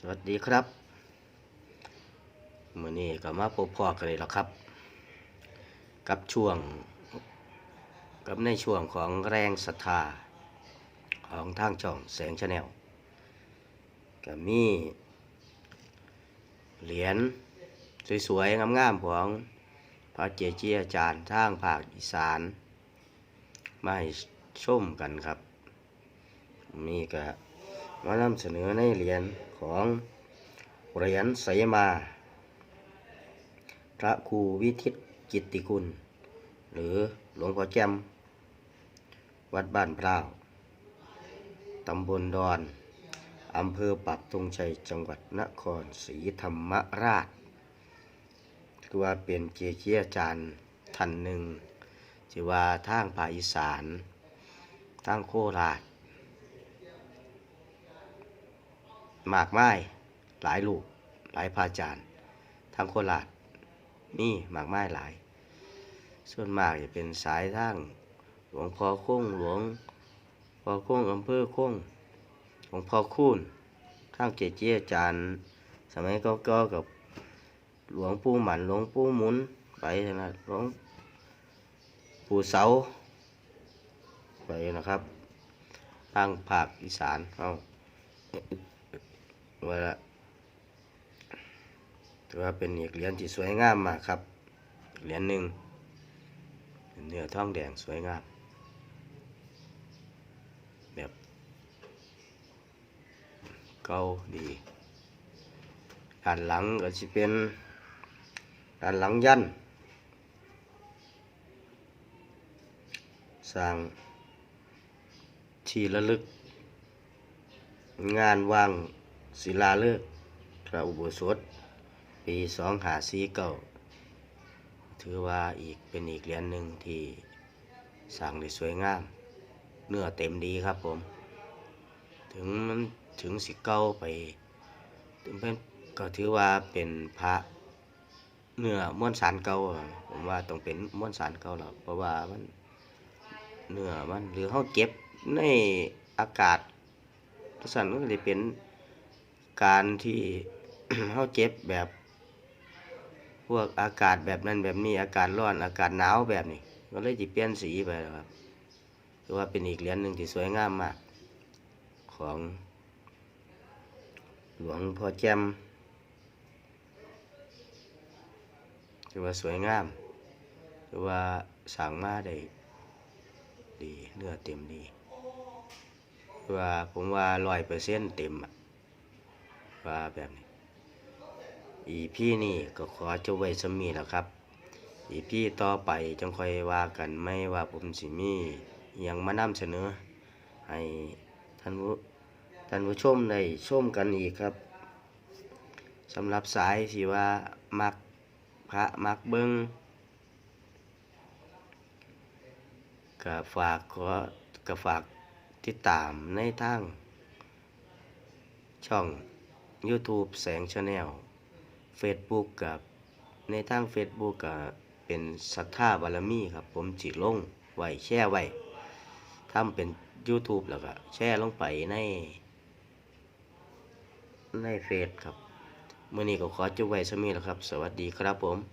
สวัสดีครับมื่อนี้ก็มาพบพอกันเลยแล้วครับ กับช่วง กับในช่วงของแรงศรัทธาของทางช่องแสงชาแนลก็มีเหรียญสวยๆ งามๆ ของพระเจเจีอาจารย์ทางภาคอีสานมาให้ชมกันครับ มีก็ มานำเสนอในเหรียญของเหรียญไสมา พระครูวิทิตกิตติคุณ หรือหลวงพ่อแจมวัดบ้านพร้าวตำบลดอนอำเภอปักธงชัยจังหวัดนครศรีธรรมราชคือว่าเป็นเกจิอาจารย์ท่านหนึ่งที่ว่าทางภาคอีสานทางโคราช มากไมายหลายลูกหลายพาจารย์ทางโคราชมีมากไมายหลาย ส่วนมากจะเป็นสายทางหลวงพ่อคงหลวงพ่อคงอำเภอคงหลวงพ่อคูนทางเจเจอาจารย์สมัยก็ก็กับหลวงปู่หมันหลวงปู่หมุนไปนะหลวงปู่เสาไปนะครับทางภาคอีสานเอา ว่าถือว่าเป็นอีกเหรียญที่สวยงามมากครับเหรียญหนึ่งเป็นเนื้อทองแดงสวยงาม แบบเก่าดีด้านหลังก็จะเป็นด้านหลังยันสร้างที่ระลึกงานวาง ศิลาฤกษ์พระอุโบสถ ปีสองหาสีเก้าถือว่าอีกเป็นอีกเหรียญหนึ่งที่สร้างได้สวยงาม เนื้อเต็มดีครับผม ถึงมันถึงสิเก้าไปถึงเป็นก็ถือว่าเป็นพระเนื้อม้วนสารเก่าผมว่าต้องเป็นม้วนสารเก่าแล้วเพราะว่ามันเนื้อมันหรือเขาเก็บในอากาศทุกสันก็จะเป็น การที่เขาเจ็บแบบ พวกอากาศแบบนั้นแบบนี้ อากาศร้อนอากาศหนาวแบบนี้ก็เลยจะเปลี่ยนสีไปครับถือว่าเป็นอีกเหรียญหนึ่งที่สวยงามมาก ของหลวงพ่อแจมถือว่าสวยงามถือว่าสั่งมาได้ดีเนื้อเต็มดีว่าผมว่าร้อยเปอร์เซ็นต์เต็มอะ ว่าแบบนี้ อีพี่นี่ก็ขอจะไว้สมีแล้วครับ อีพี่ต่อไปจังค่อยว่ากันไม่ว่าผมสิมีอหยังมานำเสนอ ให้ท่านผู้ท่านผู้ชมได้ชมกันอีกครับสำหรับสายที่ว่ามักพระมักเบิงก็ฝากขอก็ฝากติดตามในทางช่อง YouTube แสงชาแนล Facebook กับในทาง Facebook กับเป็นศรัทธาบารมีครับ ผมจิลงไว้แช่ไว้ทำเป็น YouTube แล้วก็แช่ลงไปใน ในเฟซครับเมื่อนี้ก็ขอจุไว้สมีแล้วครับ สวัสดีครับผม